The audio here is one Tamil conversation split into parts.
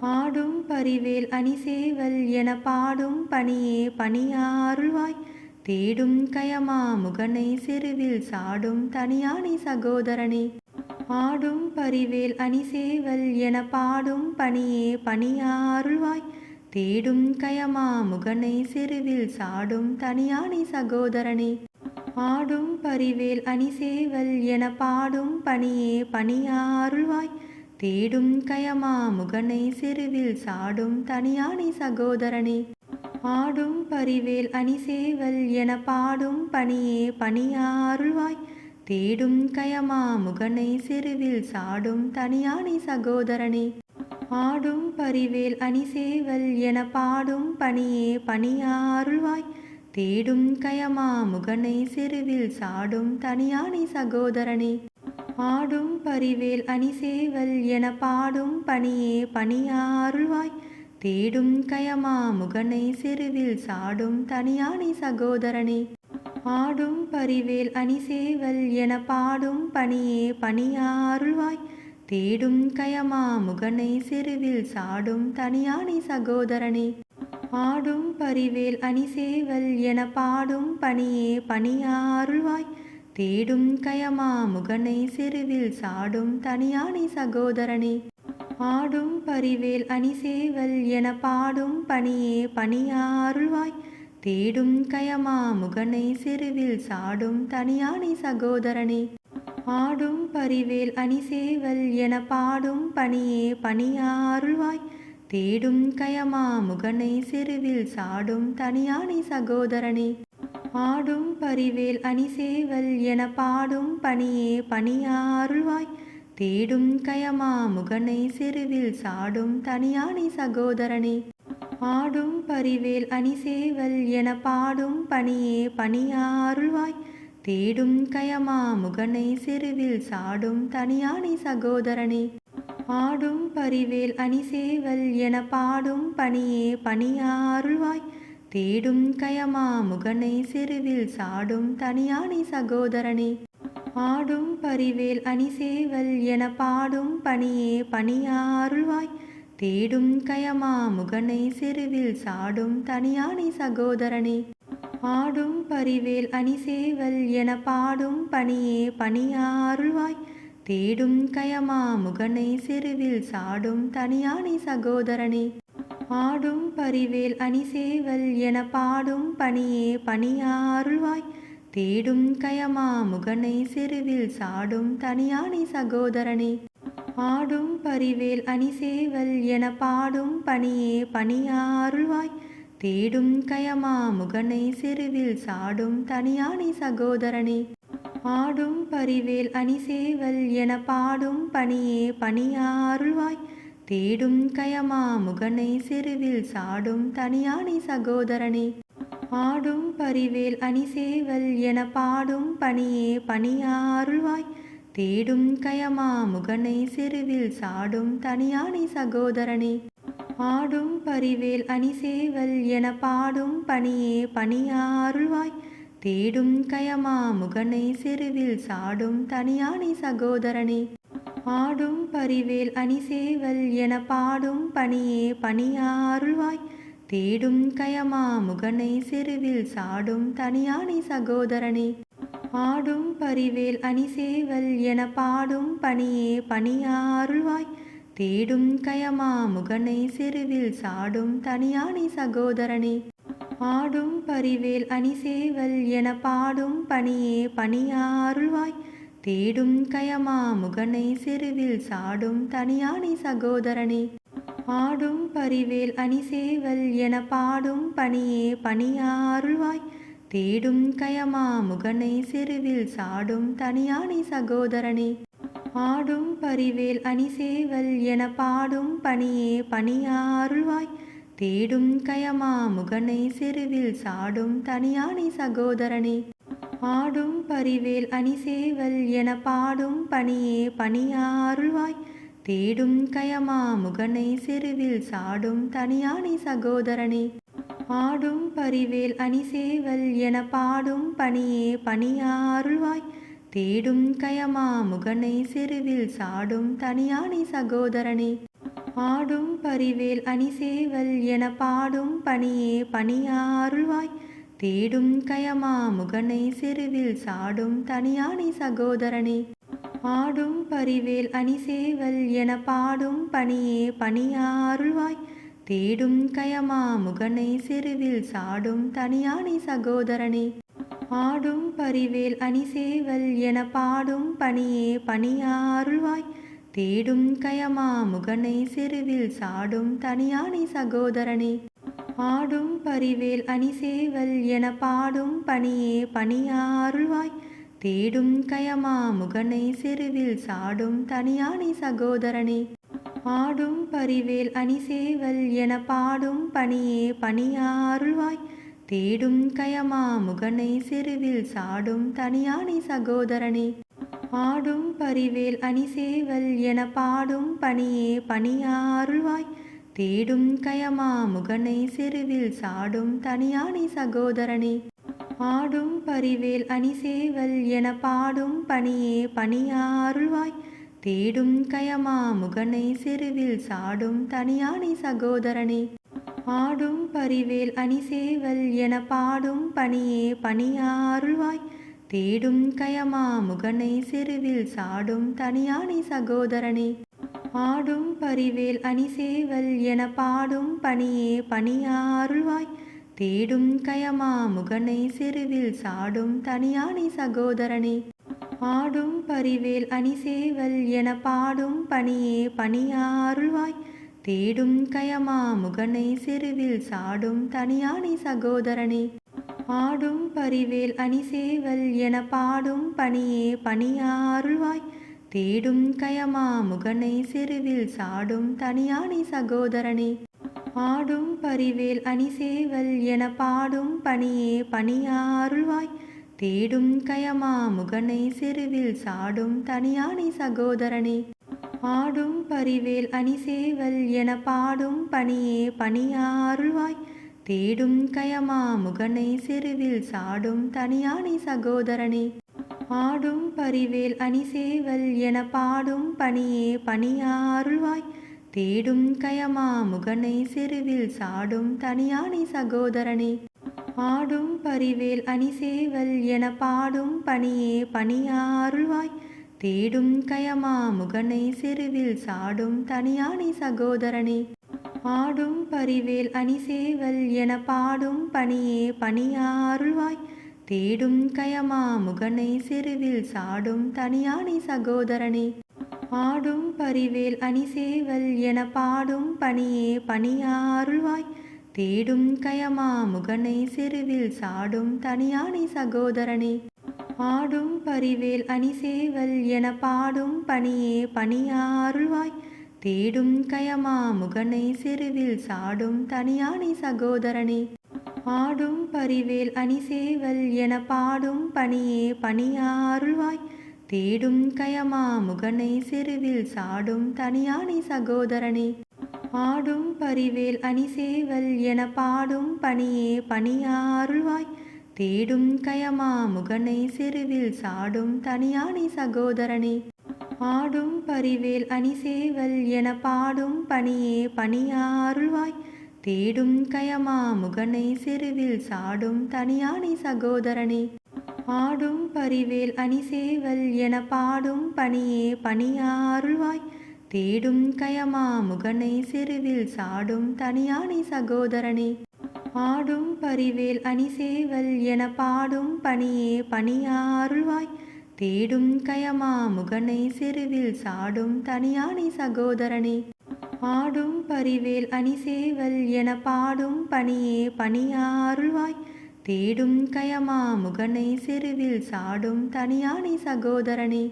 ஆடும் பரிவேல் அணிசேவல் என பாடும் பணியே பணியாருள்வாய். தேடும் கயமா முகனை சிறுவில் சாடும் தனியானை சகோதரனே. ஆடும் பரிவேல் அணிசேவல் என பாடும் பணியே பணியாருள்வாய். தேடும் கயமா முகனை செருவில் சாடும் தனியானை சகோதரனே. ஆடும் பரிவேல் அணிசேவல் என பாடும் பணியே பணியாருள்வாய். தேடும் கயமா முகனை செருவில் சாடும் தனியானை சகோதரனே. ஆடும் பரிவேல் அணிசேவல் என பாடும் பணியே பணியாருள்வாய் தேடும் கயமா முகனை செருவில் சாடும் தனியானை சகோதரனே. ஆடும் பரிவேல் அணிசேவல் என பாடும் பணியே பணியாருள்வாய் தேடும் கயமா முகனை செருவில் சாடும் தனியானை சகோதரனே. ஆடும் பரிவேல் அணிசேவல் என பாடும் பணியே பணியாருள்வாய். தேடும் கயமா முகனை செருவில் சாடும் தனியானை சகோதரனே. ஆடும் பரிவேல் அணிசேவல் என பாடும் பணியே பணியாருள்வாய். தேடும் கயமா முகனை செருவில் சாடும் தனியானை சகோதரனே. ஆடும் பரிவேல் அணிசேவல் என பாடும் பணியே பணியாருள்வாய். தேடும் கயமா முகனை சிறுவில் சாடும் தனியானை சகோதரனே. ஆடும் பரிவேல் அணிசேவல் என பாடும் பணியே பணியாருள்வாய் தேடும் கயமா முகனை சிறுவில் சாடும் தனியானை சகோதரனே. ஆடும் பரிவேல் அணிசேவல் என பாடும் பணியே பணியாருள்வாய் தேடும் கயமா முகனை சிறுவில் சாடும் தனியானை சகோதரனே. ஆடும் பரிவேல் அணிசேவல் என பாடும் பணியே பணியாருள்வாய். தேடும் கயமா முகனை செருவில் சாடும் தனியானை சகோதரனே. ஆடும் பரிவேல் அணிசேவல் என பாடும் பணியே பணியாருள்வாய். தேடும் கயமா முகனை செருவில் சாடும் தனியானை சகோதரனே. ஆடும் பரிவேல் அணிசேவல் என பாடும் பணியே பணியாருள்வாய். தேடும் கயமா முகனை செருவில் சாடும் தனியானை சகோதரனே. ஆடும் பரிவேல் அணிசேவல் என பாடும் பணியே பணியாருள்வாய் தேடும் கயமா முகனை செருவில் சாடும் தனியானை சகோதரனே. ஆடும் பரிவேல் அணிசேவல் என பாடும் பணியே பணியாருள்வாய் தேடும் கயமா முகனை செருவில் சாடும் தனியானை சகோதரனே. ஆடும் பரிவேல் அணிசேவல் என பாடும் பணியே பணியாருள்வாய். தேடும் கயமா முகனை செருவில் சாடும் தனியானை சகோதரனே. ஆடும் பரிவேல் அணிசேவல் என பாடும் பணியே பணியாருள்வாய். தேடும் கயமா முகனை சிறுவில் சாடும் தனியானை சகோதரனே. ஆடும் பரிவேல் அணிசேவல் என பாடும் பணியே பணியாருள்வாய். தேடும் கயமா முகனை சிறுவில் சாடும் தனியானை சகோதரனே. ஆடும் பரிவேல் அணிசேவல் என பாடும் பணியே பணியாருள்வாய் தேடும் கயமா முகனை சிறுவில் சாடும் தனியானை சகோதரனே. ஆடும் பரிவேல் அணிசேவல் என பாடும் பணியே பணியாருள்வாய் தேடும் கயமா முகனை சிறுவில் சாடும் தனியானை சகோதரனே. ஆடும் பரிவேல் அணிசேவல் என பாடும் பணியே பணியாருள்வாய். தேடும் கயமா முகனை செருவில் சாடும் தனியானை சகோதரனே. ஆடும் பரிவேல் அணிசேவல் என பாடும் பணியே பணியாருள்வாய். தேடும் கயமா முகனை செருவில் சாடும் தனியானை சகோதரனே. ஆடும் பரிவேல் அணிசேவல் என பாடும் பணியே பணியாருள்வாய். தேடும் கயமா முகனை சிறுவில் சாடும் தனியானை சகோதரனே. ஆடும் பரிவேல் அணிசேவல் என பாடும் பணியே பணியாருள்வாய் தேடும் கயமா முகனை சிறுவில் சாடும் தனியானை சகோதரனே. ஆடும் பரிவேல் அணிசேவல் என பாடும் பணியே பணியாருள்வாய் தேடும் கயமா முகனை சிறுவில் சாடும் தனியானை சகோதரனே. ஆடும் பரிவேல் அணிசேவல் என பாடும் பணியே பணியாருள்வாய். தேடும் கயமா முகனை செருவில் சாடும் தனியானை சகோதரனே. ஆடும் பரிவேல் அணிசேவல் என பாடும் பணியே பணியாருள்வாய். தேடும் கயமா முகனை செருவில் சாடும் தனியானை சகோதரனே. ஆடும் பரிவேல் அணிசேவல் என பாடும் பணியே பணியாருள்வாய். தேடும் கயமா முகனை செருவில் சாடும் தனியானை சகோதரனே. ஆடும் பரிவேல் அணிசேவல் என பாடும் பணியே பணியாருள்வாய் தேடும் கயமா முகனை செருவில் சாடும் தனியானை சகோதரனே. ஆடும் பரிவேல் அணிசேவல் என பாடும் பணியே பணியாருள்வாய் தேடும் கயமா முகனை செருவில் சாடும் தனியானை சகோதரனே. ஆடும் பரிவேல் அணிசேவல் என பாடும் பணியே பணியாருள்வாய். தேடும் கயமா முகனை செருவில் சாடும் தனியானை சகோதரனே. ஆடும் பரிவேல் அணிசேவல் என பாடும் பணியே பணியாருள்வாய். தேடும் கயமா முகனை செருவில் சாடும் தனியானை சகோதரனே. ஆடும் பரிவேல் அணிசேவல் என பாடும் பணியே பணியாருள்வாய். தேடும் கயமா முகனை செருவில் சாடும் தனியானை சகோதரனே. ஆடும் பரிவேல் அணிசேவல் என பாடும் பணியே பணியாருள்வாய் தேடும் கயமா முகனை செருவில் சாடும் தனியானை சகோதரனே. ஆடும் பரிவேல் அணிசேவல் என பாடும் பணியே பணியாருள்வாய் தேடும் கயமா முகனை செருவில் சாடும் தனியானை சகோதரனே. ஆடும் பரிவேல் அணிசேவல் என பாடும் பணியே பணியாருள்வாய். தேடும் கயமா முகனை செருவில் சாடும் தனியானை சகோதரனே. ஆடும் பரிவேல் அணிசேவல் என பாடும் பணியே பணியாருள்வாய். தேடும் கயமா முகனை செருவில் சாடும் தனியானை சகோதரனே. ஆடும் பரிவேல் அணிசேவல் என பாடும் பணியே பணியாருள்வாய். தேடும் கயமா முகனை செருவில் சாடும் தனியானை சகோதரனே. ஆடும் பரிவேல் அணிசேவல் என பாடும் பணியே பணியாருள்வாய் தேடும் கயமா முகனை செருவில் சாடும் தனியானை சகோதரனே. ஆடும் பரிவேல் அணிசேவல் என பாடும் பணியே பணியாருள்வாய் தேடும் கயமா முகனை செருவில் சாடும் தனியானை சகோதரனே. ஆடும் பரிவேல் அணிசேவல் என பாடும் பணியே பணியாருள்வாய். தேடும் கயமா முகனை செருவில் சாடும் தனியானை சகோதரனே. ஆடும் பரிவேல் அணிசேவல் என பாடும் பணியே பணியாருள்வாய். தேடும் கயமா முகனை செருவில் சாடும் தனியானை சகோதரனே. ஆடும் பரிவேல் அணிசேவல் என பாடும் பணியே பணியாருள்வாய். தேடும் கயமா முகனை செருவில் சாடும் தனியானை சகோதரனே. ஆடும் பரிவேல் அணிசேவல் என பாடும் பணியே பணியாருள்வாய் தேடும் கயமா முகனை செருவில் சாடும் தனியானை சகோதரனே. ஆடும் பரிவேல் அணிசேவல் என பாடும் பணியே பணியாருள்வாய் தேடும் கயமா முகனை செருவில் சாடும் தனியானை சகோதரனே. ஆடும் பரிவேல் அணிசேவல் என பாடும் பணியே பணியாருள்வாய். தேடும் கயமா முகனை செருவில் சாடும் தனியானை சகோதரனே. ஆடும் பரிவேல் அணிசேவல் என பாடும் பணியே பணியாருள்வாய். தேடும் கயமா முகனை செருவில் சாடும் தனியானை சகோதரனே. ஆடும் பரிவேல் அணிசேவல் என பாடும் பணியே பணியாருள்வாய். தேடும் கயமா முகனை செருவில் சாடும் தனியானை சகோதரனே. ஆடும் பரிவேல் அணிசேவல் என பாடும் பணியே பணியாருள்வாய் தேடும் கயமா முகனை செருவில் சாடும் தனியானை சகோதரனே. ஆடும் பரிவேல் அணிசேவல் என பாடும் பணியே பணியாருள்வாய் தேடும் கயமா முகனை செருவில் சாடும் தனியானை சகோதரனே. ஆடும் பரிவேல் அணிசேவல் என பாடும் பணியே பணியாருள்வாய். தேடும் கயமா முகனை செருவில் சாடும் தனியானை சகோதரனே.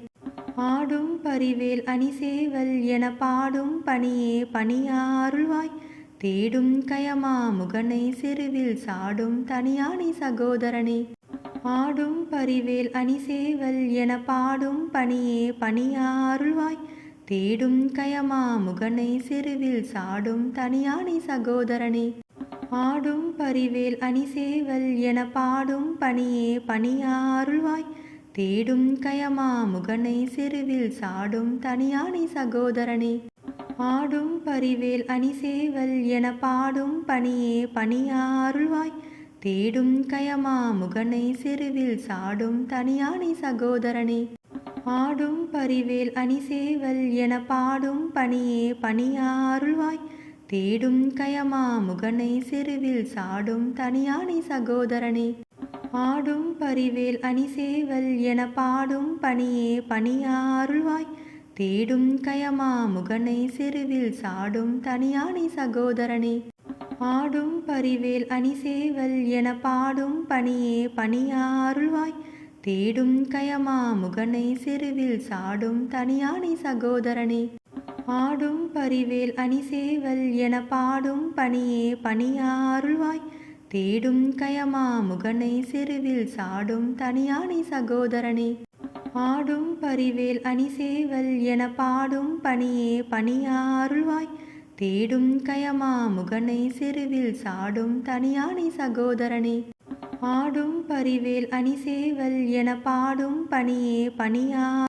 ஆடும் பரிவேல் அணிசேவல் என பாடும் பணியே பணியாருள்வாய். தேடும் கயமா முகனை செருவில் சாடும் தனியானை சகோதரனே. ஆடும் பரிவேல் அணிசேவல் என பாடும் பணியே பணியாருள்வாய். தேடும் கயமா முகனை செருவில் சாடும் தனியானை சகோதரனே. ஆடும் பரிவேல் அணிசேவல் என பாடும் பணியே பணியாருள்வாய் தேடும் கயமா முகனை செருவில் சாடும் தனியானை சகோதரனே. ஆடும் பரிவேல் அணிசேவல் என பாடும் பணியே பணியாருள்வாய் தேடும் கயமா முகனை செருவில் சாடும் தனியானை சகோதரனே. ஆடும் பரிவேல் அணிசேவல் என பாடும் பணியே பணியாருள்வாய். தேடும் கயமா முகனை செருவில் சாடும் தனியானை சகோதரனே. ஆடும் பரிவேல் அணிசேவல் என பாடும் பணியே பணியாருள்வாய். தேடும் கயமா முகனை செருவில் சாடும் தனியானை சகோதரனே. ஆடும் பரிவேல் அணிசேவல் என பாடும் பணியே பணியாருள்வாய். தேடும் கயமா முகனை செருவில் சாடும் தனியானை சகோதரனே. ஆடும் பரிவேல் அணிசேவல் என பாடும் பணியே பணியாருள்வாய் தேடும் கயமா முகனை செருவில் சாடும் தனியானை சகோதரனே. ஆடும் பரிவேல் அணிசேவல் என பாடும் பணியே பணியாருள்வாய் தேடும் கயமா முகனை செருவில் சாடும் தனியானை சகோதரனே. ஆடும் பரிவேல் அணிசேவல் என பாடும் பணியே பணியா.